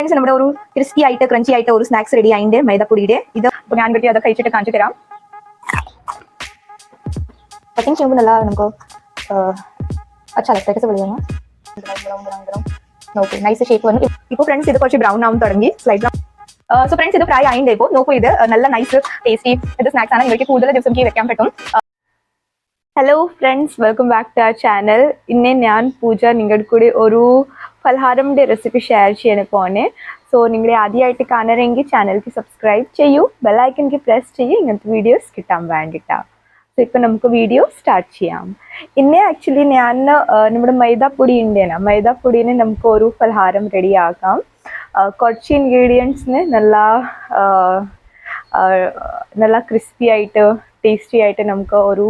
Friends നമ്മുടെ ഒരു crispy ആയിട്ട് ക്രഞ്ചി ആയിട്ട് ഒരു സ്നാക്സ് റെഡി ആയിട്ട് മൈദപ്പൊടിയുടെ. ഇത് ഇപ്പൊ ഞാൻ പറ്റി അതൊക്കെ കഴിച്ചിട്ട് കാണിച്ചു തരാം. കട്ടിങ് ചെയ്യുമ്പോൾ നല്ല നമുക്ക് അച്ഛാ ലൈസ് വിളിയാണ് നോക്കൂ നൈസ് ഷേപ്പ് വന്നു. ഇപ്പോൾ ഫ്രണ്ട്സ് ഇത് കുറച്ച് ബ്രൗൺ ആവും തുടങ്ങി. സ്ലൈഡ് സോ ഫ്രണ്ട്സ് ഇത് ഫ്രൈ ആയിട്ട് ഇപ്പോൾ നോക്കൂ ഇത് നല്ല നൈസ് ടേസ്റ്റി ഇത് സ്നാക്സ് ആണ്. നിങ്ങൾക്ക് കൂടുതൽ ദിവസം എനിക്ക് വെക്കാൻ പറ്റും. Hello friends welcome back to ആ ചാനൽ ഇന്നേ ഞാൻ പൂജ നിങ്ങളുടെ കൂടി ഒരു ഫലഹാരമിന്റെ റെസിപ്പി ഷെയർ ചെയ്യണ പോണേ സോ നിങ്ങൾ ആദ്യമായിട്ട് കാണണമെങ്കിൽ ചാനലിക്ക് സബ്സ്ക്രൈബ് ചെയ്യൂ. ബെല്ലൈക്കൻക്ക് പ്രസ് ചെയ്യൂ. ഇങ്ങനത്തെ വീഡിയോസ് കിട്ടാൻ വേണ്ടിയിട്ടാണ് സോ ഇപ്പം നമുക്ക് വീഡിയോ സ്റ്റാർട്ട് ചെയ്യാം. ഇന്നേ ആക്ച്വലി ഞാൻ നമ്മുടെ മൈദാപ്പൊടി ഉണ്ടേന? മൈദാപ്പൊടിനെ നമുക്ക് ഒരു പലഹാരം റെഡിയാക്കാം കുറച്ച് ഇൻഗ്രീഡിയൻസിന് നല്ല നല്ല ക്രിസ്പി ആയിട്ട് ടേസ്റ്റി ആയിട്ട് നമുക്ക് ഒരു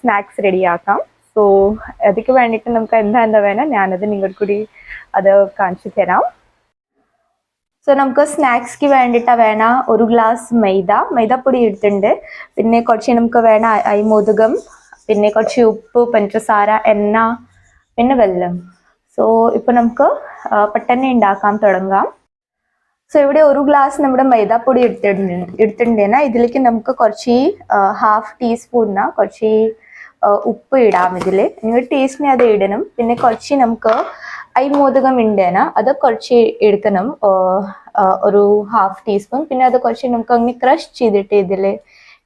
സ്നാക്സ് റെഡിയാക്കാം സോ അതിക്ക് വേണ്ടിയിട്ട് നമുക്ക് എന്താ എന്താ വേണം ഞാനത് നിങ്ങൾക്ക് കൂടി അത് കാണിച്ചു തരാം. സോ നമുക്ക് സ്നാക്സ്ക്ക് വേണ്ടിയിട്ട് വേണ ഒരു ഗ്ലാസ് മൈദ. മൈദപ്പൊടി എടുത്തിട്ടുണ്ട്. പിന്നെ കുറച്ച് നമുക്ക് വേണ അരിമോദകം പിന്നെ കുറച്ച് ഉപ്പ് പഞ്ചസാര എണ്ണ പിന്നെ വെള്ളം സോ ഇപ്പൊ നമുക്ക് പെട്ടെന്ന് ഉണ്ടാക്കാൻ തുടങ്ങാം. സോ ഇവിടെ ഒരു ഗ്ലാസ് നമ്മുടെ മൈദാപ്പൊടി എടുത്തിട്ടുണ്ട് എടുത്തിട്ടുണ്ടേന ഇതിലേക്ക് നമുക്ക് കുറച്ച് ഹാഫ് ടീസ്പൂണിന കുറച്ച് ഉപ്പ് ഇടാം ഇതിൽ നിങ്ങൾ ടേസ്റ്റിന് അത് ഇടണം. പിന്നെ കുറച്ച് നമുക്ക് അരിമോദകം ഉണ്ടേന അത് കുറച്ച് എടുക്കണം. ഒരു ഹാഫ് ടീസ്പൂൺ പിന്നെ അത് കുറച്ച് നമുക്ക് അങ്ങനെ ക്രഷ് ചെയ്തിട്ട് ഇതിൽ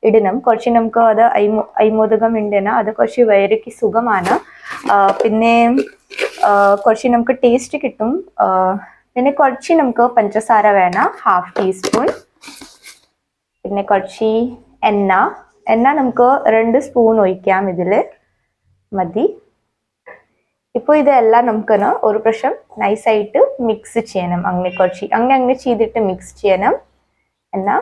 ഇടണം. കുറച്ച് നമുക്ക് അത് അരിമോ അരിമോദകം ഉണ്ടേന അത് കുറച്ച് വയറിക്ക് സുഖമാണ്. പിന്നെ കുറച്ച് നമുക്ക് ടേസ്റ്റ് കിട്ടും. പിന്നെ കുറച്ച് നമുക്ക് പഞ്ചസാര വേണം ഹാഫ് ടീസ്പൂൺ പിന്നെ കുറച്ച് എണ്ണ. എണ്ണ നമുക്ക് രണ്ട് സ്പൂൺ ഒഴിക്കാം ഇതിൽ മതി. ഇപ്പോൾ ഇതെല്ലാം നമുക്കൊന്ന് ഒരു പ്രാവശ്യം നൈസായിട്ട് മിക്സ് ചെയ്യണം. അങ്ങനെ കുറച്ച് അങ്ങനെ അങ്ങനെ ചെയ്തിട്ട് മിക്സ് ചെയ്യണം. എന്നാ?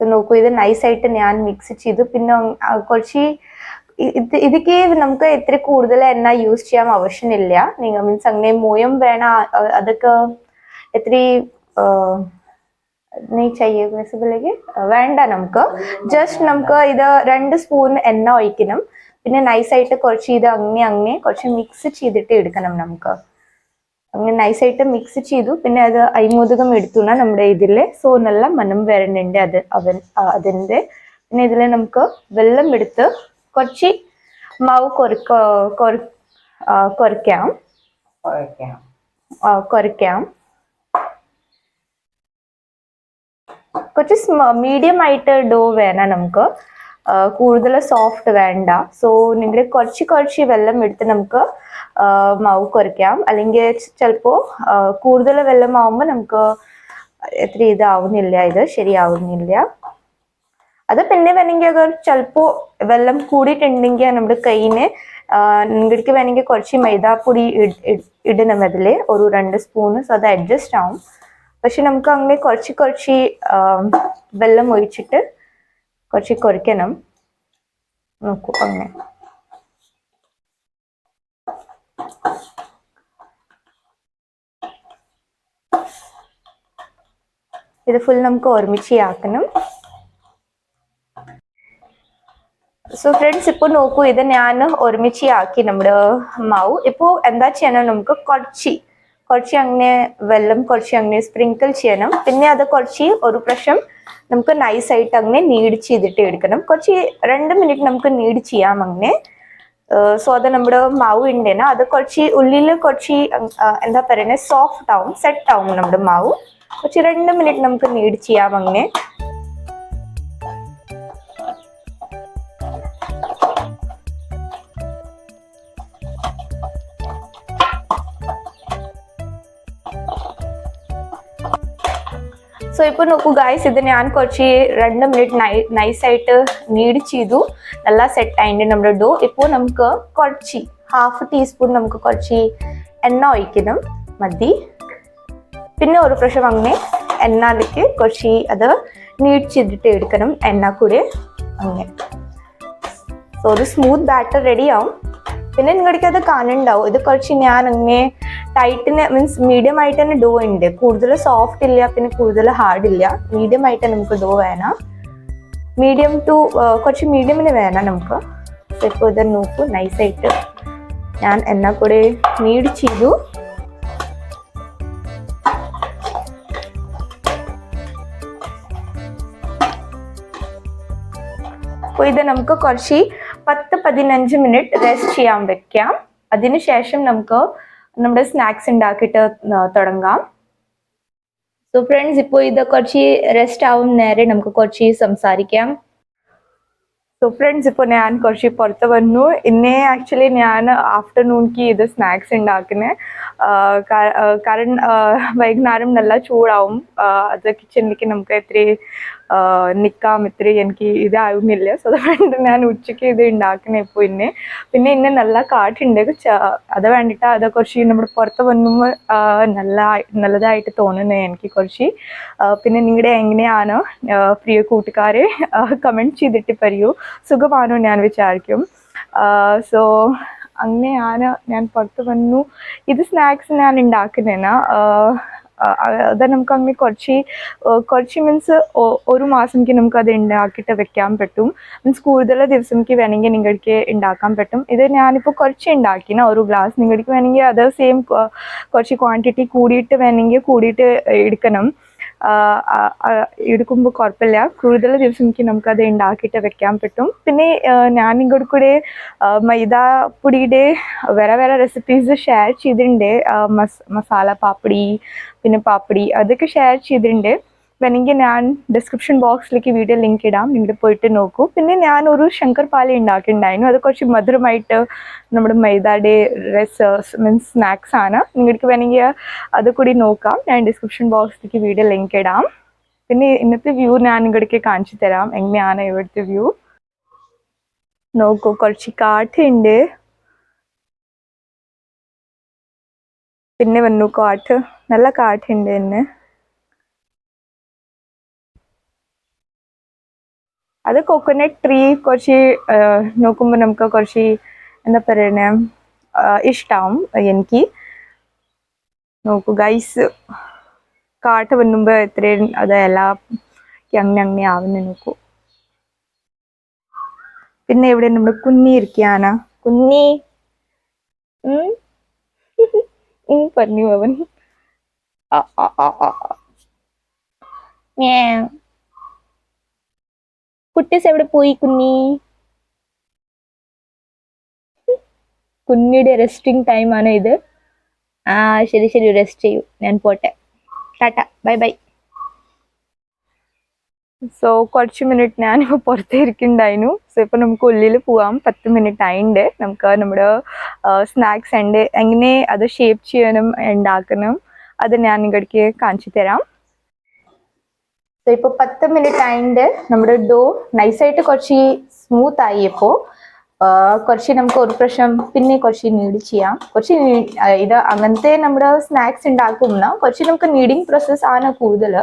നോക്കൂ ഇത് നൈസായിട്ട് ഞാൻ മിക്സ് ചെയ്തു. പിന്നെ കുറച്ച് ഇത് ഇതൊക്കെ നമുക്ക് എത്ര കൂടുതൽ എണ്ണ യൂസ് ചെയ്യാൻ ആവശ്യമില്ല. നിങ്ങൾ മീൻസ് അങ്ങനെ മോയം വേണ അതൊക്കെ എത്ര നീ ചെയ്യുക വേണ്ട നമുക്ക്. ജസ്റ്റ് നമുക്ക് ഇത് രണ്ട് സ്പൂൺ എണ്ണ ഒഴിക്കണം. പിന്നെ നൈസായിട്ട് കുറച്ച് ഇത് അങ്ങനെ അങ്ങനെ കുറച്ച് മിക്സ് ചെയ്തിട്ട് എടുക്കണം നമുക്ക്. അങ്ങനെ നൈസായിട്ട് മിക്സ് ചെയ്തു. പിന്നെ അത് അയിമോദകം എടുത്തു നമ്മുടെ ഇതിൽ സോ നല്ല മനം വരണുണ്ട് അത് അവൻ അതിന്റെ. പിന്നെ ഇതിൽ നമുക്ക് വെള്ളം എടുത്ത് കുറച്ച് മാവ് കൊറുക്ക കൊറക്കാം കുറയ്ക്കാം. കുറച്ച് മീഡിയം ആയിട്ട് ഡോ വേണം നമുക്ക്. കൂടുതൽ സോഫ്റ്റ് വേണ്ട. സോ നിങ്ങൾ കുറച്ച് കുറച്ച് വെള്ളം എടുത്ത് നമുക്ക് മാവ് കുറയ്ക്കാം. അല്ലെങ്കിൽ ചിലപ്പോൾ കൂടുതൽ വെള്ളം ആവുമ്പോൾ നമുക്ക് എത്ര ഇതാവുന്നില്ല ഇത് ശരിയാവുന്നില്ല. അത് പിന്നെ വേണമെങ്കിൽ അത് ചിലപ്പോ വെള്ളം കൂടിയിട്ടുണ്ടെങ്കിൽ നമ്മുടെ കൈയിന് നിങ്ങൾക്ക് വേണമെങ്കിൽ കുറച്ച് മൈദാപ്പൊടി ഇട്- ഇട്- ഇടണം അതിൽ ഒരു രണ്ട് സ്പൂണ് സോ അത് അഡ്ജസ്റ്റ് ആവും. പക്ഷെ നമുക്ക് അങ്ങനെ കുറച്ച് കുറച്ച് വെള്ളം ഒഴിച്ചിട്ട് കുറച്ച് കുറയ്ക്കണം. നോക്കൂ അങ്ങനെ. ഇത് ഫുൾ നമുക്ക് ഒരുമിച്ച് ആക്കണം. സോ ഫ്രണ്ട്സ് ഇപ്പോൾ നോക്കൂ ഇത് ഞാൻ ഒരുമിച്ച് ആക്കി നമ്മുടെ മാവ്. ഇപ്പോൾ എന്താ ചെയ്യണം നമുക്ക്? കുറച്ച് കുറച്ച് അങ്ങനെ വെള്ളം കുറച്ച് അങ്ങനെ സ്പ്രിങ്കിൾ ചെയ്യണം. പിന്നെ അത് കുറച്ച് ഒരു പ്രാവശ്യം നമുക്ക് നൈസ് ആയിട്ട് അങ്ങനെ നീഡ് ചെയ്തിട്ട് എടുക്കണം. കുറച്ച് രണ്ട് മിനിറ്റ് നമുക്ക് നീഡ് ചെയ്യാം അങ്ങനെ. സോ അത് നമ്മുടെ മാവ് ഉണ്ടേന അത് കുറച്ച് ഉള്ളിൽ കുറച്ച് എന്താ പറയുന്നത് സോഫ്റ്റ് ആവും സെറ്റ് ആവും നമ്മുടെ മാവ്. കുറച്ച് രണ്ട് മിനിറ്റ് നമുക്ക് നീഡ് ചെയ്യാം അങ്ങനെ. സോ ഇപ്പൊ നോക്കൂ ഗായ്സ് ഇത് ഞാൻ കുറച്ച് രണ്ട് മിനിറ്റ് നൈസായിട്ട് നീഡ് ചെയ്തു. നല്ല സെറ്റ് ആയിട്ട് നമ്മുടെ ഡോ ഇപ്പോൾ നമുക്ക് കുറച്ച് ഹാഫ് ടീസ്പൂൺ നമുക്ക് കുറച്ച് എണ്ണ ഒഴിക്കണം. മതി. പിന്നെ ഒരു പ്രാവശ്യം അങ്ങനെ എണ്ണയിലേക്ക് കുറച്ച് അത് നീഡ് ചെയ്തിട്ട് എടുക്കണം. എണ്ണ കൂടെ അങ്ങനെ. സോ ഒരു സ്മൂത്ത് ബാറ്റർ റെഡിയാവും പിന്നെ നിങ്ങൾക്ക് അത് കാണുന്നുണ്ടാവും. ഇത് കുറച്ച് ഞാൻ അങ്ങനെ ടൈറ്റിന് മീൻസ് മീഡിയം ആയിട്ട് തന്നെ ഡോ ഉണ്ട്. കൂടുതൽ സോഫ്റ്റ് ഇല്ല പിന്നെ കൂടുതൽ ഹാർഡ് ഇല്ല. മീഡിയം ആയിട്ട് നമുക്ക് ഡോ വേണം. മീഡിയം ടു കുറച്ച് മീഡിയമിന് വേണം നമുക്ക്. ഇപ്പോൾ ഇത് നോക്കൂ നൈസായിട്ട് ഞാൻ എന്നാ കൂടെ നീഡ് ചെയ്തു. അപ്പോൾ ഇത് നമുക്ക് കുറച്ച് പത്ത് പതിനഞ്ച് മിനിറ്റ് റെസ്റ്റ് ചെയ്യാൻ വെക്കാം. അതിനുശേഷം നമുക്ക് നമ്മുടെ സ്നാക്സ് ഉണ്ടാക്കിയിട്ട് തുടങ്ങാം. സോ ഫ്രണ്ട്സ് ഇപ്പോൾ ഇത് കുറച്ച് റെസ്റ്റ് ആവും. നേരെ നമുക്ക് കുറച്ച് സംസാരിക്കാം. സോ ഫ്രണ്ട്സ് ഇപ്പോൾ ഞാൻ കുറച്ച് പുറത്ത് വന്നു. ഇന്നേ ആക്ച്വലി ഞാൻ ആഫ്റ്റർനൂൺക്ക് ഇത് സ്നാക്സ് ഉണ്ടാക്കുന്നത് കാരണം വൈകുന്നേരം നല്ല ചൂടാവും. അത് കിച്ചണിലേക്ക് നമുക്ക് ഇത്തിരി നിൽക്കാം ഇത്തിരി എനിക്ക് ഇതാവുന്നില്ല. സോ അതുകൊണ്ട് ഞാൻ ഉച്ചയ്ക്ക് ഇത് ഉണ്ടാക്കുന്നത് ഇപ്പോൾ ഇന്നെ. പിന്നെ ഇന്ന് നല്ല കാറ്റുണ്ട്. ച- അത് വേണ്ടിയിട്ട് അത് കുറച്ച് നമ്മൾ പുറത്ത് ആ, നല്ല നല്ലതായിട്ട് തോന്നുന്നത് എനിക്ക് കുറച്ച്. പിന്നെ നിങ്ങളുടെ എങ്ങനെയാണ് പ്രിയ കൂട്ടുകാരെ കമന്റ് ചെയ്തിട്ട് പറയൂ. സുഖമാണോ ഞാൻ വിചാരിക്കും. സോ അങ്ങനെയാണ് ഞാൻ പുറത്ത് വന്നു. ഇത് സ്നാക്സ് ഞാൻ ഉണ്ടാക്കുന്നതിന് അത് നമുക്ക് അങ്ങനെ കുറച്ച് കുറച്ച് മീൻസ് ഒരു മാസംക്ക് നമുക്ക് അത് ഉണ്ടാക്കിയിട്ട് വെക്കാൻ പറ്റും. മീൻസ് കൂടുതൽ ദിവസംക്ക് വേണമെങ്കിൽ നിങ്ങൾക്ക് ഉണ്ടാക്കാൻ പറ്റും. ഇത് ഞാനിപ്പോൾ കുറച്ച് ഉണ്ടാക്കിന ഒരു ഗ്ലാസ് നിങ്ങൾക്ക് വേണമെങ്കിൽ അത് സെയിം കുറച്ച് ക്വാണ്ടിറ്റി കൂടിയിട്ട് വേണമെങ്കിൽ കൂടിയിട്ട് എടുക്കണം. എടുക്കുമ്പോൾ കുഴപ്പമില്ല. കൂടുതൽ ദിവസം എനിക്ക് നമുക്കത് ഉണ്ടാക്കിയിട്ട് വെക്കാൻ പറ്റും. പിന്നെ ഞാൻ ഇങ്ങോട്ട് കൂടെ മൈദാപ്പൊടിയുടെ മൈദ പൊടിയുടെ വേറെ വേറെ റെസിപ്പീസ് ഷെയർ ചെയ്തിട്ടുണ്ട്. മസാല പാപ്പടി പിന്നെ പാപ്പടി അതൊക്കെ ഷെയർ ചെയ്തിട്ടുണ്ട്. വേണമെങ്കിൽ ഞാൻ ഡിസ്ക്രിപ്ഷൻ ബോക്സിലേക്ക് വീഡിയോ ലിങ്ക് ഇടാം. നിങ്ങൾ പോയിട്ട് നോക്കൂ. പിന്നെ ഞാൻ ഒരു ശങ്കർ പാല ഉണ്ടാക്കിയിട്ടുണ്ടായിരുന്നു. അത് കുറച്ച് മധുരമായിട്ട് നമ്മുടെ മൈദയുടെ റെസ് മീൻസ് സ്നാക്സ് ആണ്. നിങ്ങൾക്ക് വേണമെങ്കിൽ അത് കൂടി നോക്കാം. ഞാൻ ഡിസ്ക്രിപ്ഷൻ ബോക്സിലേക്ക് വീഡിയോ ലിങ്ക് ഇടാം. പിന്നെ ഇന്നത്തെ വ്യൂ ഞാൻ ഇങ്ങോട്ടേക്ക് കാണിച്ചു തരാം. എങ്ങനെയാണ് ഇവിടുത്തെ വ്യൂ നോക്കൂ കുറച്ച് കാറ്റുണ്ട്. പിന്നെ വന്നു കാറ്റ്. നല്ല കാറ്റുണ്ട് ഇന്ന്. അത് കോക്കനട്ട് ട്രീ കുറച്ച് നോക്കുമ്പോൾ നമുക്ക് കുറച്ച് എന്താ പറയുക ഇഷ്ടാവും എനിക്ക്. നോക്കൂ ഗൈസ് കാട്ട് വന്നുമ്പോൾ എത്രയും അത് എല്ലാ അങ്ങനെ അങ്ങനെ ആവുന്ന നോക്കൂ. പിന്നെ ഇവിടെ നമ്മൾ കുഞ്ഞി ഇരിക്കുകയാണ്. കുഞ്ഞി. പറഞ്ഞു അവൻ. ആ, ആ, ആ, ആ, ആ. കുട്ടീസ് എവിടെ പോയി കുഞ്ഞി? കുഞ്ഞിയുടെ റെസ്റ്റിംഗ് ടൈം ആണ് ഇത്? ആ ശരി ശരി റെസ്റ്റ് ചെയ്യൂ. ഞാൻ പോട്ടെ. Tata bye bye. സോ കുറച്ച് മിനിറ്റ് ഞാനിപ്പോൾ പുറത്തേ ഇരിക്കുന്നുണ്ടായിരുന്നു. സോ ഇപ്പോൾ നമുക്ക് ഉള്ളിൽ പോവാം. പത്ത് മിനിറ്റ് ആയിണ്ട്. നമുക്ക് നമ്മുടെ സ്നാക്സ് ഉണ്ട് എങ്ങനെ അത് ഷേപ്പ് ചെയ്യാനും ഉണ്ടാക്കണം അത് ഞാൻ ഇങ്ങോട്ടേക്ക് കാണിച്ചു തരാം. സോ ഇപ്പോൾ പത്ത് മിനിറ്റ് ആയിട്ട് നമ്മുടെ ഡോ നൈസായിട്ട് കുറച്ച് സ്മൂത്ത് ആയിപ്പോ കുറച്ച് നമുക്ക് ഒരു പ്രശ്നം പിന്നെ കുറച്ച് നീഡ് ചെയ്യാം. കുറച്ച് ഇത് അങ്ങനത്തെ നമ്മുടെ സ്നാക്സ് ഉണ്ടാക്കുന്ന കുറച്ച് നമുക്ക് നീഡിങ് പ്രോസസ്സ് ആണ് കൂടുതൽ.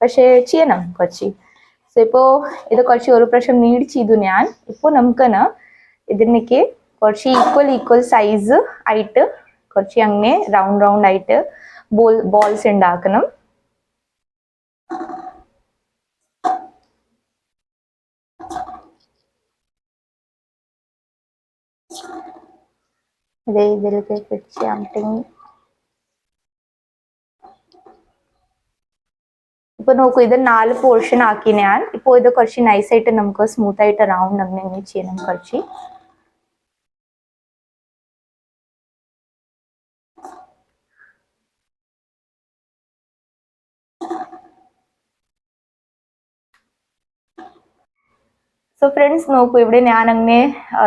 പക്ഷേ ചെയ്യണം കുറച്ച്. സോ ഇപ്പോൾ ഇത് കുറച്ച് ഒരു പ്രാവശ്യം നീഡ് ചെയ്തു ഞാൻ. ഇപ്പോൾ നമുക്കെന്ന് ഇതിനേക്ക് കുറച്ച് ഈക്വൽ ഈക്വൽ സൈസ് ആയിട്ട് കുറച്ച് അങ്ങനെ റൗണ്ട് റൗണ്ട് ആയിട്ട് ബോൾ ബോൾസ് ഉണ്ടാക്കണം ഇതേ ഇതിലേക്ക് പിടിച്ച് ഇപ്പൊ നോക്കൂ ഇത് നാല് പോർഷൻ ആക്കി ഞാൻ. ഇപ്പൊ ഇത് കുറച്ച് നൈസ് ആയിട്ട് നമുക്ക് സ്മൂത്ത് ആയിട്ട് റൗണ്ട് അങ്ങനെ ചെയ്യണം കുറച്ച്. സോ ഫ്രണ്ട്സ് നോക്കൂ ഇവിടെ ഞാൻ അങ്ങനെ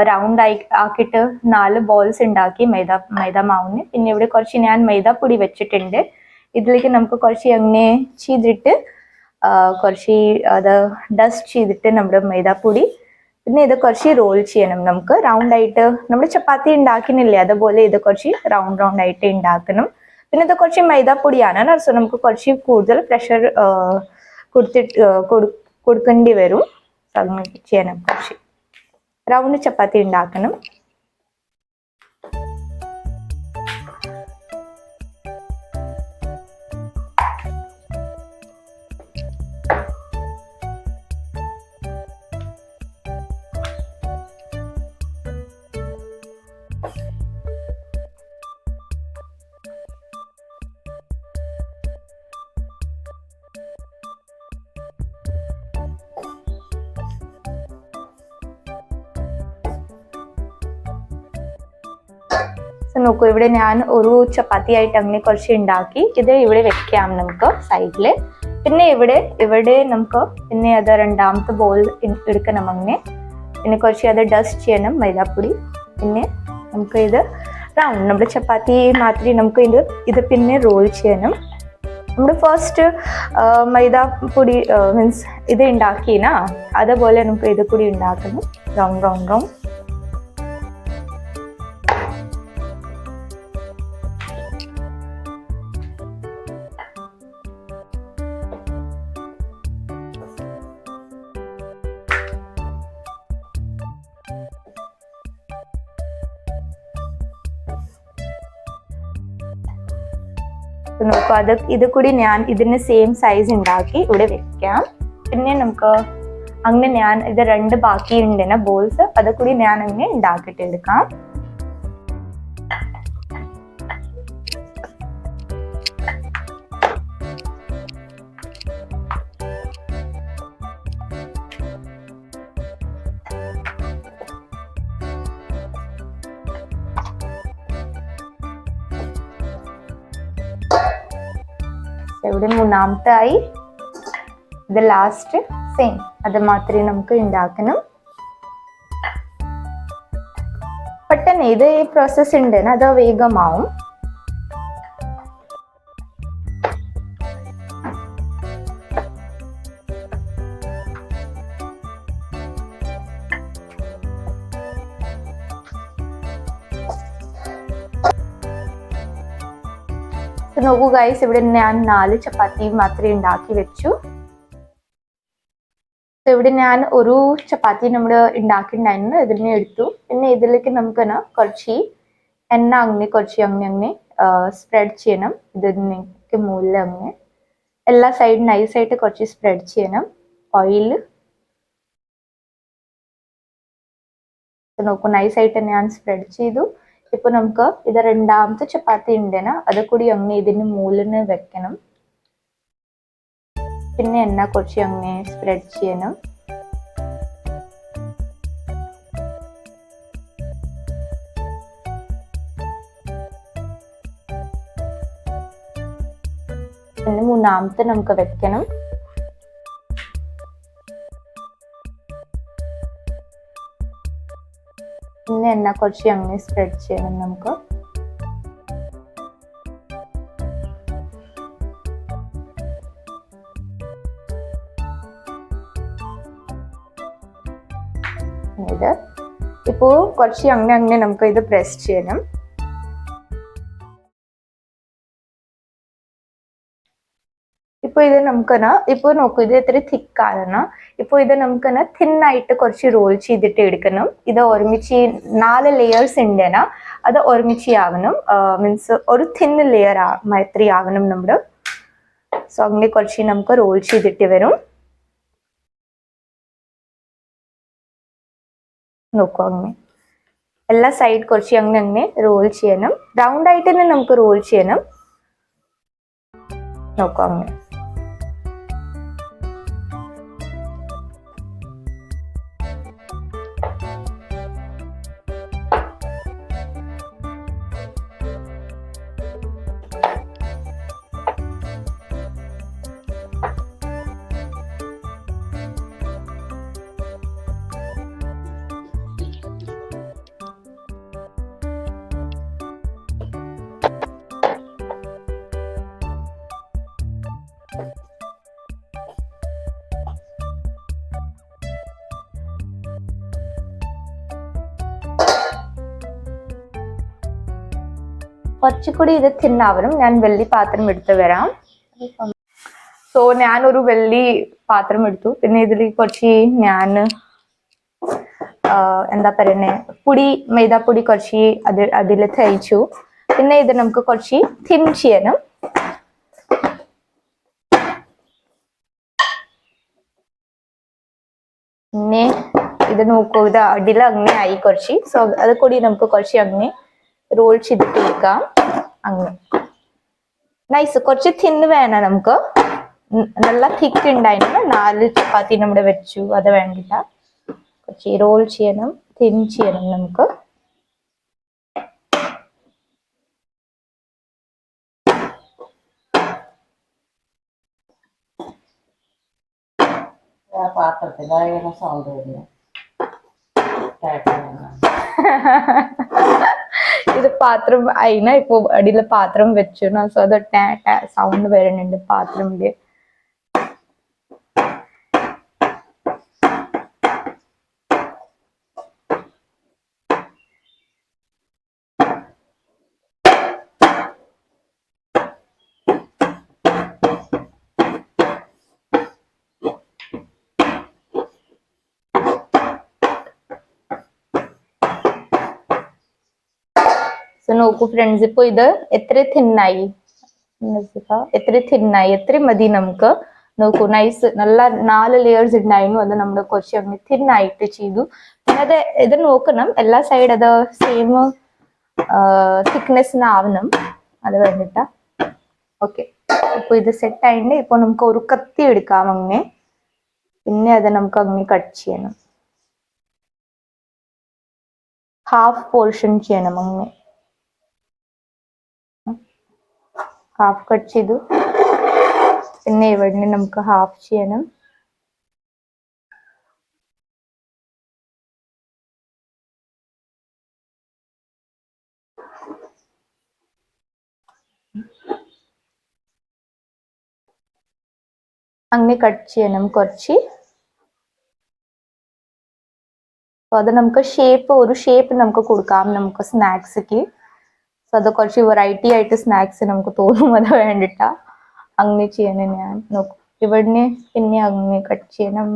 റൗണ്ട് ആയി ആക്കിയിട്ട് നാല് ബോൾസ് ഉണ്ടാക്കി മൈദ മൈദ മാവിന്. പിന്നെ ഇവിടെ കുറച്ച് ഞാൻ മൈദാപ്പൊടി വെച്ചിട്ടുണ്ട്. ഇതിലേക്ക് നമുക്ക് കുറച്ച് അങ്ങനെ ചെയ്തിട്ട് കുറച്ച് അത് ഡസ്റ്റ് ചെയ്തിട്ട് നമ്മുടെ മൈദാപ്പൊടി. പിന്നെ ഇത് കുറച്ച് റോൾ ചെയ്യണം നമുക്ക്. റൗണ്ട് ആയിട്ട് നമ്മൾ ചപ്പാത്തി ഉണ്ടാക്കുന്നില്ലേ അതുപോലെ ഇത് കുറച്ച് റൗണ്ട് റൗണ്ട് ആയിട്ട് ഉണ്ടാക്കണം പിന്നെ ഇത് കുറച്ച് മൈദാപ്പൊടിയാണ്. സോ നമുക്ക് കുറച്ച് കൂടുതൽ പ്രഷർ കൊടുത്തിട്ട് കൊടുക്കേണ്ടി വരും. So, അങ്ങനെ ചെയ്യണം കുറച്ച് റൗണ്ട് ചപ്പാത്തി ഉണ്ടാക്കണം നോക്കൂ ഇവിടെ ഞാൻ ഒരു ചപ്പാത്തി ആയിട്ട് അങ്ങനെ കുറച്ച് ഉണ്ടാക്കി ഇത് ഇവിടെ വെക്കാം നമുക്ക് സൈഡിൽ പിന്നെ ഇവിടെ ഇവിടെ നമുക്ക് പിന്നെ അത് രണ്ടാമത്തെ ബോൾ എടുക്കണം അങ്ങനെ. പിന്നെ കുറച്ച് അത് ഡസ്റ്റ് ചെയ്യണം മൈദാപ്പൊടി. പിന്നെ നമുക്ക് ഇത് റൗണ്ട് നമ്മുടെ ചപ്പാത്തി മാത്രി നമുക്ക് ഇത് ഇത് പിന്നെ റോൾ ചെയ്യണം. നമ്മൾ ഫസ്റ്റ് മൈദാപ്പൊടി മീൻസ് ഇത് ഉണ്ടാക്കിനാ അതേപോലെ നമുക്ക് ഇത് കൂടി ഉണ്ടാക്കണം. റൗണ്ട് റൗണ്ട് റൗണ്ട് നോക്കൂ അത് ഇത് കൂടി ഞാൻ ഇതിന് സെയിം സൈസ് ഉണ്ടാക്കി ഇവിടെ വെക്കാം. പിന്നെ നമുക്ക് അങ്ങനെ ഞാൻ ഇത് രണ്ട് ബാക്കി ഉണ്ടെന്ന ബോൾസ് അത് കൂടി ഞാൻ അങ്ങനെ ഉണ്ടാക്കിയിട്ട് ഇവിടെ മൂന്നാമത്തെ ആയി ഇത് ലാസ്റ്റ് സെയിം അത് മാത്രമേ നമുക്ക് ഉണ്ടാക്കണം. പെട്ടെന്ന് ഇത് പ്രോസസ്സ് ഉണ്ട് അത് വേഗമാവും. ഗൈസ് ഇവിടെ ഞാൻ നാല് ചപ്പാത്തി മാത്രമേ ഉണ്ടാക്കി വെച്ചു. ഇവിടെ ഞാൻ ഒരു ചപ്പാത്തി നമ്മൾ ഉണ്ടാക്കിയിട്ടുണ്ടായിരുന്നു ഇതിനെ എടുത്തു. പിന്നെ ഇതിലേക്ക് നമുക്ക് കുറച്ച് എണ്ണ അങ്ങനെ കുറച്ച് അങ്ങനെ അങ്ങനെ സ്പ്രെഡ് ചെയ്യണം. ഇതിനേക്ക് മുകളിൽ അങ്ങനെ. എല്ലാ സൈഡ് നൈസായിട്ട് കുറച്ച് സ്പ്രെഡ് ചെയ്യണം. ഓയിൽ നോക്കൂ നൈസായിട്ട് ഞാൻ സ്പ്രെഡ് ചെയ്തു. ഇപ്പൊ നമുക്ക് ഇത് രണ്ടാമത്തെ ചപ്പാത്തി ഉണ്ടേന അത് കൂടി അങ്ങനെ ഇതിന് മൂലിന് വെക്കണം. പിന്നെ എണ്ണ കുറച്ച് അങ്ങനെ സ്പ്രെഡ് ചെയ്യണം. മൂന്നാമത്തെ നമുക്ക് വെക്കണം. പിന്നെ എണ്ണ കുറച്ച് അങ്ങനെ സ്പ്രെഡ് ചെയ്യണം നമുക്ക്. ഇത്. ഇപ്പോ കുറച്ച് അങ്ങനെ അങ്ങനെ നമുക്ക് ഇത് പ്രസ് ചെയ്യണം. ഇത് നമുക്കന ഇപ്പൊ നോക്കൂ ഇത് എത്ര തിക്കാണ്. ഇപ്പൊ ഇത് നമുക്കന തിൻ ആയിട്ട് കുറച്ച് റോൾ ചെയ്തിട്ട് എടുക്കണം. ഇത് ഒരുമിച്ച് നാല് ലെയേഴ്സ് ഉണ്ടേന അത് ഒരുമിച്ച് ആവണം. മീൻസ് ഒരു തിൻ ലെയർ മാതിരി ആവണം നമ്മുടെ സോ അങ്ങനെ കുറച്ച് നമുക്ക് റോൾ ചെയ്തിട്ട് വരും. നോക്കൂ അങ്ങനെ. എല്ലാ സൈഡ് കുറച്ച് അങ്ങനെ അങ്ങനെ റോൾ ചെയ്യണം. റൗണ്ട് ആയിട്ട് തന്നെ നമുക്ക് റോൾ ചെയ്യണം. നോക്കൂ അങ്ങനെ. കുറച്ചുകൂടി ഇത് തിന്നാവണം. ഞാൻ വെള്ളി പാത്രം എടുത്ത് വരാം. സോ ഞാൻ ഒരു വെള്ളി പാത്രം എടുത്തു. പിന്നെ ഇതിൽ കുറച്ച് ഞാൻ എന്താ പറയുന്നേ പൊടി മൈദാപ്പൊടി കുറച്ച് അത് അതിൽ തയ്ച്ചു പിന്നെ ഇത് നമുക്ക് കുറച്ച് തിൻ ചെയ്യണം പിന്നെ ഇത് നോക്കൂ ഇത് അടിയിൽ അങ്ങനെ ആയി കുറച്ച്. സോ അത് കൂടി നമുക്ക് കുറച്ച് അങ്ങനെ റോൾ ചെയ്തിട്ട് കൊടുക്കാം അങ്ങ് നൈസ് കുറച്ച് തിന്ന് വേണം നമുക്ക്. നല്ല തിക്ക് ഉണ്ടായിരുന്നു. നാല് ചപ്പാത്തി നമ്മുടെ വെച്ചു. അത് വേണ്ടില്ല. കുറച്ച് റോൾ ചെയ്യണം. തിൻ ചെയ്യണം നമുക്ക്. പാത്രത്തിൽ സൗണ്ട് വരുന്നു. పాత్రం అయినా ఇప్పుడు అడిలో పాత్రం వచ్చున్నాం సో అదో ట్యా ట్యా సౌండ్ వేరేనండి పాత్రంది നോക്കൂ ഫ്രണ്ട്സ് ഇപ്പൊ ഇത് എത്ര തിന്നായി എത്ര തിന്നായി എത്ര മതി നമുക്ക്? നോക്കൂ നൈസ് നല്ല നാല് ലെയേഴ്സ് ഉണ്ടായിരുന്നു. അത് നമ്മൾ കുറച്ച് അങ്ങനെ തിന്നായിട്ട് ചെയ്തു. പിന്നെ അത് ഇത് നോക്കണം. എല്ലാ സൈഡ് അത് സെയിം തിക്നെസ്സിനാവണം അത് വേണ്ടിട്ടാ. ഓക്കെ ഇപ്പൊ ഇത് സെറ്റ് ആയിട്ട് ഇപ്പൊ നമുക്ക് ഒരു കത്തി എടുക്കാം അങ്ങനെ പിന്നെ അത് നമുക്ക് അങ്ങനെ കട്ട് ചെയ്യണം. ഹാഫ് പോർഷൻ ചെയ്യണം അങ്ങനെ ഹാഫ് കട്ട് ചെയ്തു. പിന്നെ ഇവിടെ നമുക്ക് ഹാഫ് ചെയ്യണം. അങ്ങനെ കട്ട് ചെയ്യണം കുറച്ച്. അത് നമുക്ക് ഷേപ്പ് ഒരു ഷേപ്പ് നമുക്ക് കൊടുക്കാം നമുക്ക് സ്നാക്സ്ക്ക് സോ അത് കുറച്ച് വെറൈറ്റി ആയിട്ട് സ്നാക്സ് നമുക്ക് തോന്നും. അത് വേണ്ടിട്ട. അങ്ങനെ ചെയ്യണം ഞാൻ. നോക്കും. ഇവിടുന്ന് പിന്നെ അങ്ങനെ കട്ട് ചെയ്യണം.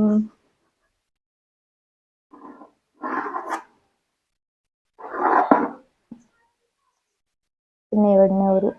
പിന്നെ ഇവിടുന്ന് ഒരു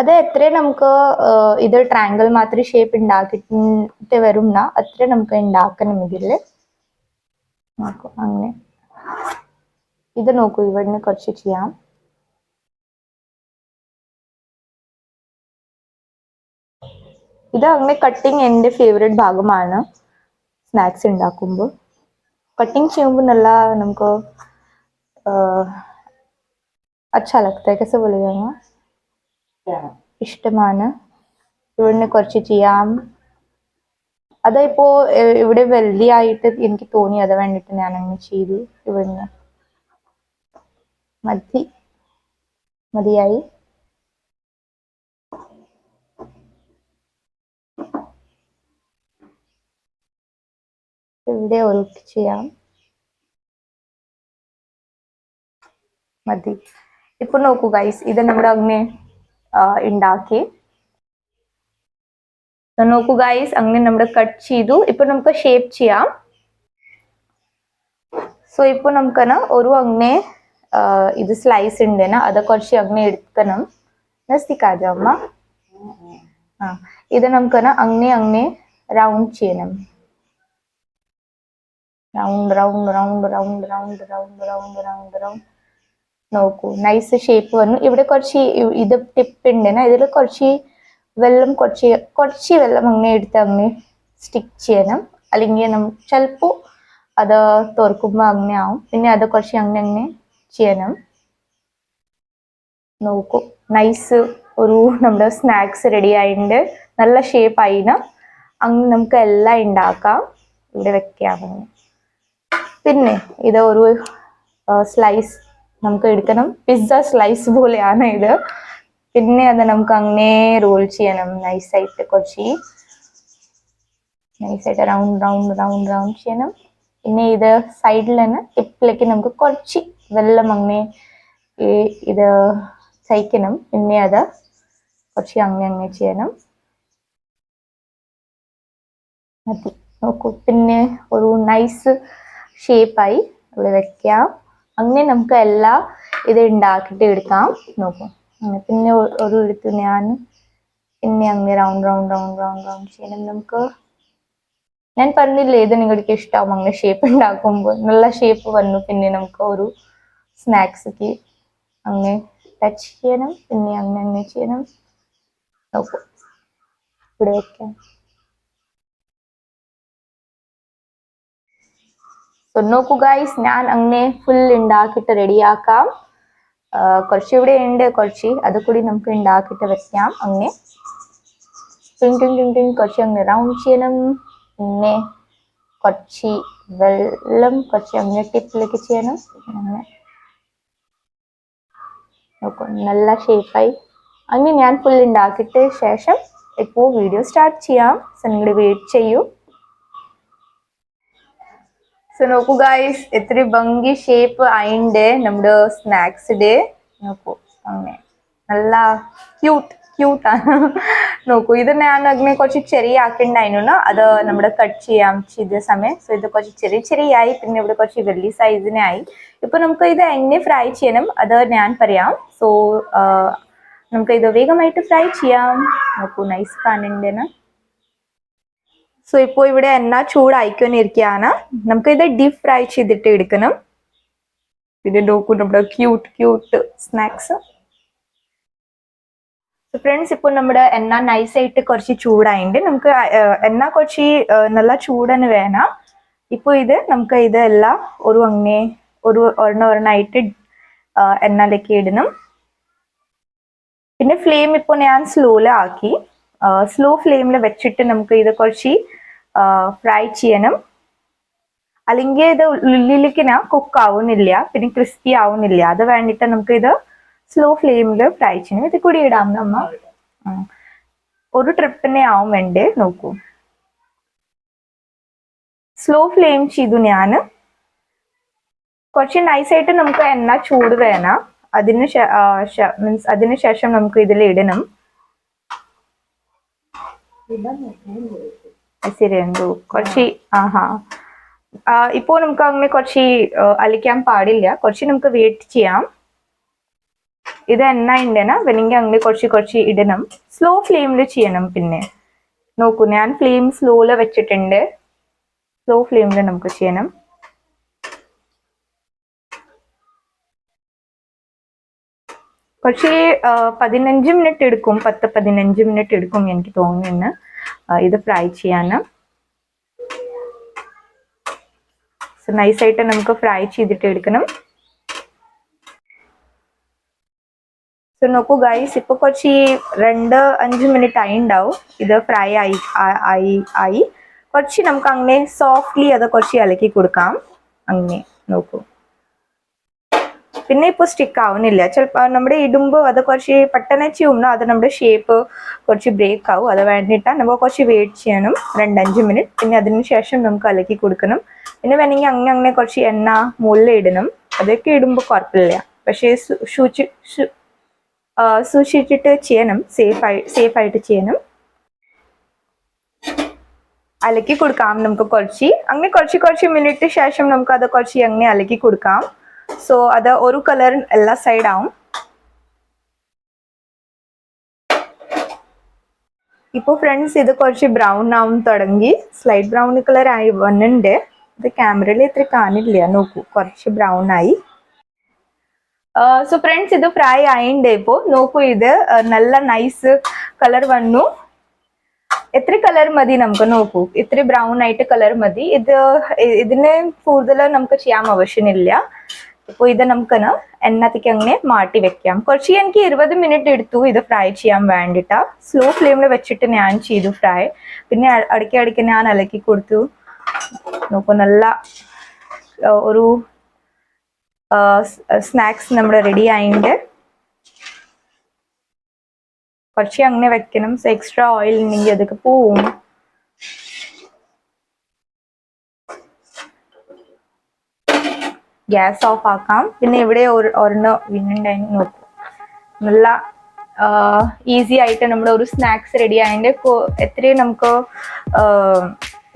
അത് എത്ര നമുക്ക് ആഹ് ഇത് ട്രയാങ്കിൾ മാത്രം ഷേപ്പ് ഉണ്ടാക്കിയിട്ട് വരുന്ന അത്ര നമുക്ക് ഉണ്ടാക്കണം ഇതില് നോക്കൂ അങ്ങനെ ഇത് നോക്കൂ ഇവിടുന്ന് കുറച്ച് ചെയ്യാം ഇത് അങ്ങനെ കട്ടിങ് എൻ്റെ ഫേവറേറ്റ് ഭാഗമാണ് സ്നാക്സ് ഉണ്ടാക്കുമ്പോൾ കട്ടിങ് ചെയ്യുമ്പോൾ നല്ല നമുക്ക് ആഹ് अच्छा लगता है कैसे बोलेगा ഇഷ്ടമാണ്. ഇവിടുന്ന് കുറച്ച് ചെയ്യാം. അതിപ്പോ എ- ഇവിടെ ആയിട്ട് എനിക്ക് തോന്നി അത് വേണ്ടിട്ട് ഞാൻ അങ്ങനെ ചെയ്തു ഇവിടുന്ന്. മതി. മതിയായി. ഇവിടെ ഒരു ചെയ്യാം. മതി. ഇപ്പൊ നോക്കൂ ഗൈസ് ഇത് നമ്മുടെ അങ്ങനെ ഉണ്ടാക്കി നോക്കൂ ഗൈസ് അങ്ങനെ നമ്മൾ കട്ട് ചെയ്തു. ഇപ്പൊ നമുക്ക് ഷേപ്പ് ചെയ്യാം. സോ ഇപ്പൊ നമുക്കന ഒരു അങ്ങനെ ഇത് സ്ലൈസ് ഉണ്ടേന അത് കുറച്ച് അങ്ങനെ എടുക്കണം. നസ്തിക്കാജമ്മ ആ ഇത് നമുക്കന അങ്ങനെ അങ്ങനെ റൗണ്ട് ചെയ്യണം. Round round round round round round round round round നോക്കൂ. നൈസ് ഷേപ്പ് വന്നു. ഇവിടെ കുറച്ച് ഇത് ടിപ്പ് ഉണ്ട് ഇതിൽ കുറച്ച് വെള്ളം കുറച്ച് കുറച്ച് വെള്ളം അങ്ങനെ എടുത്ത് അങ്ങനെ സ്റ്റിക്ക് ചെയ്യണം. അല്ലെങ്കിൽ നമ്മൾ ചിലപ്പോൾ അത് തുറക്കുമ്പോൾ അങ്ങനെ ആവും. പിന്നെ അത് കുറച്ച് അങ്ങനെ അങ്ങനെ ചെയ്യണം. നോക്കൂ. നൈസ് ഒരു നമ്മുടെ സ്നാക്സ് റെഡി ആയിട്ടുണ്ട്. നല്ല ഷേപ്പ് ആയിന്. അങ്ങനെ നമുക്ക് എല്ലാം ഉണ്ടാക്കാം ഇവിടെ വെക്കാം പിന്നെ ഇത് ഒരു സ്ലൈസ് നമുക്ക് എടുക്കണം. പിസ്സ സ്ലൈസ് പോലെയാണ് ഇത്. പിന്നെ അത് നമുക്ക് അങ്ങനെ റോൾ ചെയ്യണം. നൈസായിട്ട് കുറച്ച് നൈസായിട്ട് റൗണ്ട് റൗണ്ട് റൗണ്ട് റൗണ്ട് ചെയ്യണം. പിന്നെ ഇത് സൈഡിൽ തന്നെ ടിപ്പിലേക്ക് നമുക്ക് കുറച്ച് വെള്ളം അങ്ങനെ ഇത് ചയിക്കണം പിന്നെ അത് കുറച്ച് അങ്ങനെ അങ്ങനെ ചെയ്യണം. മതി. നോക്കൂ. പിന്നെ ഒരു നൈസ് ഷേപ്പായി ഇവിടെ വെക്കാം. അങ്ങനെ നമുക്ക് എല്ലാ ഇത് ഉണ്ടാക്കിയിട്ട് എടുക്കാം. നോക്കൂ. പിന്നെ ഒരു എടുത്ത് ഞാൻ പിന്നെ അങ്ങനെ round round round round round ചെയ്യണം. നമുക്ക് ഞാൻ പറഞ്ഞില്ലേ ഇത് നിങ്ങൾക്ക് ഇഷ്ടമാവും അങ്ങനെ ഷേപ്പ് ഉണ്ടാക്കുമ്പോൾ നല്ല ഷേപ്പ് വന്നു. പിന്നെ നമുക്ക് ഒരു സ്നാക്സ്ക്ക് അങ്ങനെ ടച്ച് ചെയ്യണം. പിന്നെ അങ്ങനെ അങ്ങനെ ചെയ്യണം. നോക്കും. ഇവിടെ വെക്കാം. സോ നോക്കൂ ഗൈസ് ഞാൻ അങ്ങനെ ഫുൾ ഉണ്ടാക്കിയിട്ട് റെഡിയാക്കാം കുറച്ച് ഇവിടെ ഉണ്ട് കുറച്ച് അത് കൂടി നമുക്ക് ഉണ്ടാക്കിയിട്ട് വെക്കാം അങ്ങനെ ടിങ് ടിങ് ടിങ് ടിങ് കുറച്ച് അങ്ങനെ റൗണ്ട് ചെയ്യണം പിന്നെ കുറച്ച് വെള്ളം കുറച്ച് അങ്ങനെ ടിപ്പിലേക്ക് ചെയ്യണം അങ്ങനെ നോക്കൂ നല്ല ഷേപ്പായി അങ്ങനെ ഞാൻ ഫുൾ ഉണ്ടാക്കിയിട്ട് ശേഷം ഇപ്പോൾ വീഡിയോ സ്റ്റാർട്ട് ചെയ്യാം സോ നിങ്ങൾ വെയിറ്റ് ചെയ്യൂ സോ നോക്കൂ ഗായ്സ് എത്ര ഭംഗി ഷേപ്പ് ആയിണ്ട് നമ്മുടെ സ്നാക്സിന്റെ നോക്കൂ അങ്ങനെ. നല്ല ക്യൂട്ട് ആണ്. നോക്കൂ ഇത് ഞാൻ അങ്ങനെ കുറച്ച് ചെറിയ ആക്കിണ്ടായിരുന്നു അത് നമ്മുടെ കട്ട് ചെയ്യാം ചെയ്ത സമയം. സോ ഇത് കുറച്ച് ചെറിയ ചെറിയ ആയി പിന്നെ ഇവിടെ കുറച്ച് വലിയ സൈസിനായി ഇപ്പൊ നമുക്ക് ഇത് എങ്ങനെ ഫ്രൈ ചെയ്യണം? അത് ഞാൻ പറയാം. സോ നമുക്ക് ഇത് വേഗമായിട്ട് ഫ്രൈ ചെയ്യാം. നോക്കൂ നൈസ് കാണുന്നുണ്ടെന്ന് സോ ഇപ്പോൾ ഇവിടെ എണ്ണ ചൂടായിക്കൊണ്ടിരിക്കുകയാണ്. നമുക്ക് ഇത് ഡീപ് ഫ്രൈ ചെയ്തിട്ട് എടുക്കണം. പിന്നെ നോക്കൂ നമ്മുടെ ക്യൂട്ട് ക്യൂട്ട് സ്നാക്സ് ഫ്രണ്ട്സ് ഇപ്പോൾ നമ്മുടെ എണ്ണ നൈസായിട്ട് കുറച്ച് ചൂടായിട്ടുണ്ട് നമുക്ക് എണ്ണ കുറച്ച് നല്ല ചൂടന് വേണം. ഇപ്പോൾ ഇത് നമുക്ക് ഇതെല്ലാം ഒരു അങ്ങനെ ഒരു ഒരെണ്ണം ഒരെണ്ണമായിട്ട് എണ്ണയിലേക്ക് ഇടണം. പിന്നെ ഫ്ലെയിം ഇപ്പോൾ ഞാൻ സ്ലോയിൽ ആക്കി. സ്ലോ ഫ്ലെയിമിൽ വെച്ചിട്ട് നമുക്ക് ഇത് കുറച്ച് ഫ്രൈ ചെയ്യണം. അല്ലെങ്കിൽ ഇത് ഉള്ളിലേക്ക് കുക്ക് ആവുന്നില്ല പിന്നെ ക്രിസ്പി ആവുന്നില്ല. അത് വേണ്ടിയിട്ട് നമുക്ക് ഇത് സ്ലോ ഫ്ലെയിമിൽ ഫ്രൈ ചെയ്യണം. ഇത് കൂടി ഇടാം നമ്മ. ഒരു ട്രിപ്പിനെ ആവും വേണ്ടേ നോക്കൂ. സ്ലോ ഫ്ലെയിം ചെയ്തു ഞാൻ കുറച്ച് നൈസായിട്ട് നമുക്ക് എണ്ണ ചൂട് വേണം. അതിന് മീൻസ് അതിന് ശേഷം നമുക്ക് ഇതിൽ ഇടണം. ശരിയുണ്ടോ കുറച്ച് ആഹാ. ആ, ഇപ്പോ നമുക്ക് അങ്ങനെ കുറച്ച് അലിക്കാൻ പാടില്ല. കുറച്ച് നമുക്ക് വെയിറ്റ് ചെയ്യാം. ഇത് എണ്ണ ഉണ്ടേന വേണമെങ്കിൽ അങ്ങനെ കുറച്ച് കുറച്ച് ഇടണം. സ്ലോ ഫ്ലെയിമിൽ ചെയ്യണം പിന്നെ. നോക്കൂ ഞാൻ ഫ്ലെയിം സ്ലോല വെച്ചിട്ടുണ്ട്. സ്ലോ ഫ്ലെയിമിൽ നമുക്ക് ചെയ്യണം. പക്ഷേ പതിനഞ്ച് മിനിറ്റ് എടുക്കും. പത്ത് പതിനഞ്ച് മിനിറ്റ് എടുക്കും എനിക്ക് തോന്നുന്നു. ഇത് ഫ്രൈ ചെയ്യാൻ സോ നൈസായിട്ട് നമുക്ക് ഫ്രൈ ചെയ്തിട്ട് എടുക്കണം. സോ നോക്കൂ ഗൈസ് ഇപ്പൊ കുറച്ച് രണ്ട് അഞ്ച് മിനിറ്റ് ആയി ഉണ്ടാവും ഇത് ഫ്രൈ ആയി ആയി ആയി. കുറച്ച് നമുക്ക് അങ്ങനെ സോഫ്റ്റ്ലി അത് കുറച്ച് ഇളക്കി കൊടുക്കാം. അങ്ങനെ നോക്കൂ. പിന്നെ ഇപ്പോൾ സ്റ്റിക്ക് ആവുന്നില്ല. ചിലപ്പോൾ നമ്മുടെ ഇടുമ്പോൾ അത് കുറച്ച് പെട്ടെന്ന് ചെയ്യുമ്പോൾ അത് നമ്മുടെ ഷേപ്പ് കുറച്ച് ബ്രേക്ക് ആവും. അത് വേണ്ടിയിട്ടാണ് നമുക്ക് കുറച്ച് വെയിറ്റ് ചെയ്യണം. രണ്ടഞ്ച് മിനിറ്റ് പിന്നെ അതിന് ശേഷം നമുക്ക് അലക്കി കൊടുക്കണം. പിന്നെ വേണമെങ്കിൽ അങ്ങനെ അങ്ങനെ കുറച്ച് എണ്ണ മുകളിൽ ഇടണം. അതൊക്കെ ഇടുമ്പോൾ കുഴപ്പമില്ല. പക്ഷേ സൂചി സൂക്ഷിച്ചിട്ട് ചെയ്യണം. സേഫ് ആയിട്ട് ചെയ്യണം. അലക്കി കൊടുക്കാം നമുക്ക് കുറച്ച്. അങ്ങനെ കുറച്ച് കുറച്ച് മിനിറ്റ് ശേഷം നമുക്ക് അത് കുറച്ച് അങ്ങനെ അലക്കി കൊടുക്കാം. സോ അത് ഒരു കളർ എല്ലാ സൈഡ് ഇപ്പോൾ ഫ്രണ്ട്സ് ഇത് കുറച്ച് ബ്രൗൺ ആവും തുടങ്ങി. സ്ലൈറ്റ് ബ്രൗൺ കളർ ആയി വന്നിട്ടുണ്ട് ഇത് ക്യാമറയിൽ ഇത്ര കാണില്ല. നോക്കൂ കുറച്ച് ബ്രൗൺ ആയി. സോ ഫ്രണ്ട്സ് ഇത് ഫ്രൈ ആയിണ്ട് ഇപ്പോൾ നോക്കൂ ഇത് നല്ല നൈസ് കളർ വന്നു. എത്ര കളർ മതി നമുക്ക് നോക്കൂ. ഇത്ര ബ്രൗൺ ആയിട്ട് കളർ മതി. ഇത് ഇതിന് കൂടുതൽ നമുക്ക് ചെയ്യാൻ ആവശ്യമില്ല. ഇപ്പോൾ ഇത് നമുക്കൊന്ന് എണ്ണത്തേക്ക് അങ്ങനെ മാറ്റി വെക്കാം. കുറച്ച് എനിക്ക് ഇരുപത് മിനിറ്റ് എടുത്തു ഇത് ഫ്രൈ ചെയ്യാൻ വേണ്ടിയിട്ട് സ്ലോ ഫ്ലെയിമിൽ വെച്ചിട്ട് ഞാൻ ചെയ്തു ഫ്രൈ പിന്നെ അടുക്കി ഇടയ്ക്ക് ഞാൻ അലക്കി കൊടുത്തു. നോക്കൂ നല്ല ഒരു സ്നാക്സ് നമ്മുടെ റെഡി ആയിട്ടുണ്ട് കുറച്ച് അങ്ങനെ വെക്കണം. എക്സ്ട്രാ ഓയിൽ ഉണ്ടെങ്കിൽ അതൊക്കെ പോവും. ഗ്യാസ് ഓഫ് ആക്കാം. പിന്നെ ഇവിടെ ഒരു- ഒരെണ്ണം വീണ്ടുണ്ടായിരുന്നു നോക്കും. നല്ല ഈസി ആയിട്ട് നമ്മുടെ ഒരു സ്നാക്സ് റെഡി ആയതിന്റെ എത്രയും നമുക്ക്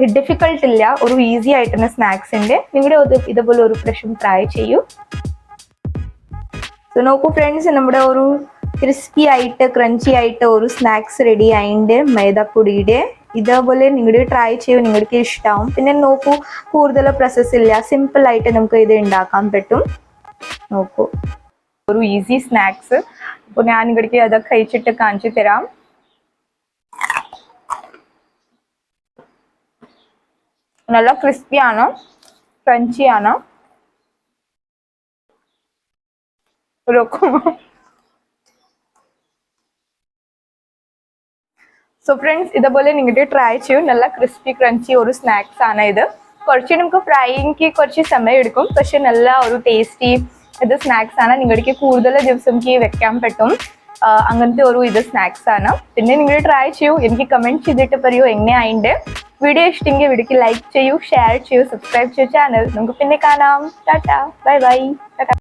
ഡിഫിക്കൾട്ട് ഇല്ല. ഒരു ഈസി ആയിട്ടുള്ള സ്നാക്സ് ഉണ്ട്. നിങ്ങളുടെ ഒരു ഇതുപോലെ ഒരു പ്രശ്നം ട്രൈ ചെയ്യൂ. സോ നോക്കൂ ഫ്രണ്ട്സ് നമ്മുടെ ഒരു ക്രിസ്പി ആയിട്ട് ക്രഞ്ചി ആയിട്ട് ഒരു സ്നാക്സ് റെഡി ആയിട്ടുണ്ട് മൈദപ്പൊടിയുടെ ഇതേപോലെ നിങ്ങൾ ട്രൈ ചെയ്യൂ നിങ്ങൾക്ക് ഇഷ്ടമാവും പിന്നെ നോക്കൂ കൂടുതൽ പ്രോസസ്സ് ഇല്ല. സിമ്പിൾ ആയിട്ട് നമുക്ക് ഇത് ഉണ്ടാക്കാൻ പറ്റും. നോക്കൂ. ഒരു ഈസി സ്നാക്സ് അപ്പോൾ ഞാൻ ഇവിടേക്ക് അതൊക്കെ കഴിച്ചിട്ട് കാണിച്ചു തരാം. നല്ല ക്രിസ്പിയാണ് സോ ഫ്രണ്ട്സ് ഇതേപോലെ നിങ്ങളുടെ ട്രൈ ചെയ്യും. നല്ല ക്രിസ്പി ക്രഞ്ചി ഒരു സ്നാക്സ് ആണ് ഇത്. കുറച്ച് നമുക്ക് ഫ്രൈക്ക് കുറച്ച് സമയം എടുക്കും. പക്ഷെ നല്ല ഒരു ടേസ്റ്റി ഇത് സ്നാക്സ് ആണ്. നിങ്ങൾക്ക് കൂടുതൽ ദിവസം വെക്കാൻ പറ്റും. അങ്ങനത്തെ ഒരു ഇത് സ്നാക്സ് ആണ്. പിന്നെ നിങ്ങൾ ട്രൈ ചെയ്യൂ. എനിക്ക് കമന്റ് ചെയ്തിട്ട് പറയൂ എങ്ങനെയായിണ്ട്. വീഡിയോ ഇഷ്ടമെങ്കിൽ വീഡിയോക്ക് ലൈക്ക് ചെയ്യൂ ഷെയർ ചെയ്യൂ സബ്സ്ക്രൈബ് ചെയ്യൂ ചാനൽ നമുക്ക് പിന്നെ കാണാം. Tata bye by Tata